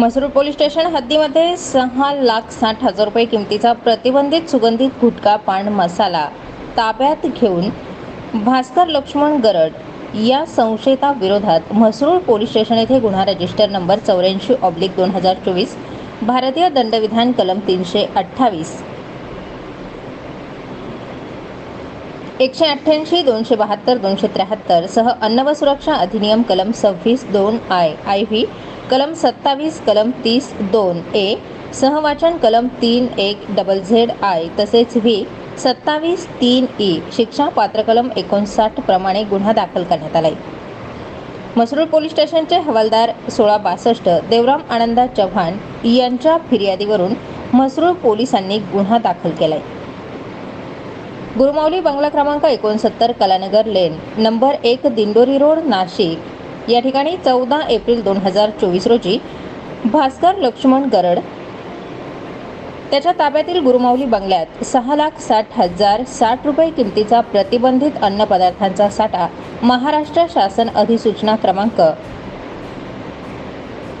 Mhasrul police station हद्दीमध्ये सहा लाख साठ हजार रुपये किमतीचा प्रतिबंधित सुगंधित गुटखा पान मसाला ताब्यात घेऊन भास्कर लक्ष्मण गरड या संशयिता विरोधात म्हसरूळ पोलीस स्टेशन येथे गुन्हा रजिस्टर नंबर चौऱ्याऐंशी ऑब्लिक दोन हजार चोवीस भारतीय दंडविधान कलम तीनशे अठ्ठावीस. एकशे अठ्ठ्याऐंशी दोनशे बहात्तर दोनशे त्र्याहत्तर सह अन्न व सुरक्षा अधिनियम कलम सव्वीस दोन आय आय व्ही कलम सत्तावीस कलम तीस दोन ए सहवाचन कलम तीन एक डबल झेड आय तसेच व्ही सत्तावीस तीन ई शिक्षा पात्र कलम एकोणसाठ प्रमाणे गुन्हा दाखल करण्यात आलाय. मसरूळ पोलीस स्टेशनचे हवालदार सोळा बासष्ट देवराम आनंदा चव्हाण यांच्या फिर्यादीवरून मसरूळ पोलिसांनी गुन्हा दाखल केलाय. गुरुमावली बंगला क्रमांक एकोणसत्तर कलानगर लेन नंबर एक दिंडोरी रोड नाशिक या ठिकाणी चौदा एप्रिल दोन हजार चोवीस रोजी भास्कर लक्ष्मण गरड त्याच्या ताब्यातील गुरुमाऊली बंगल्यात सहा लाख साठ हजार साठ रुपये किमतीचा प्रतिबंधित अन्न पदार्थांचा साठा महाराष्ट्र शासन अधिसूचना क्रमांक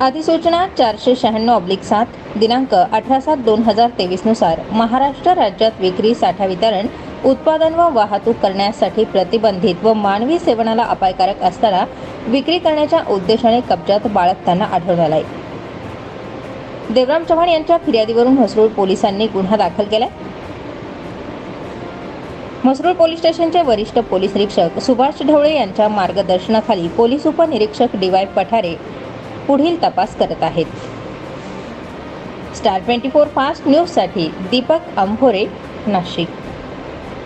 अधिसूचना चारशे शहाण्णव ऑब्लिक सात दिनांक अठरा सात दोन हजार तेवीसनुसार महाराष्ट्र राज्यात विक्री साठा वितरण उत्पादन व वाहतूक करण्यासाठी प्रतिबंधित व मानवी सेवनाला अपायकारक असताना विक्री करण्याच्या उद्देशाने कब्जात बाळगताना आढळून आलाय. देवराम चव्हाण यांच्या फिर्यादीवरून म्हसरूळ पोलिसांनी गुन्हा दाखल केलाय. म्हसरूळ पोलीस स्टेशनचे वरिष्ठ पोलीस निरीक्षक सुभाष ढवळे यांच्या मार्गदर्शनाखाली पोलीस उपनिरीक्षक डी वाय पठारे पुढील तपास करत आहेत. स्टार ट्वेंटी फोर फास्ट न्यूजसाठी दीपक अंभोरे नाशिक.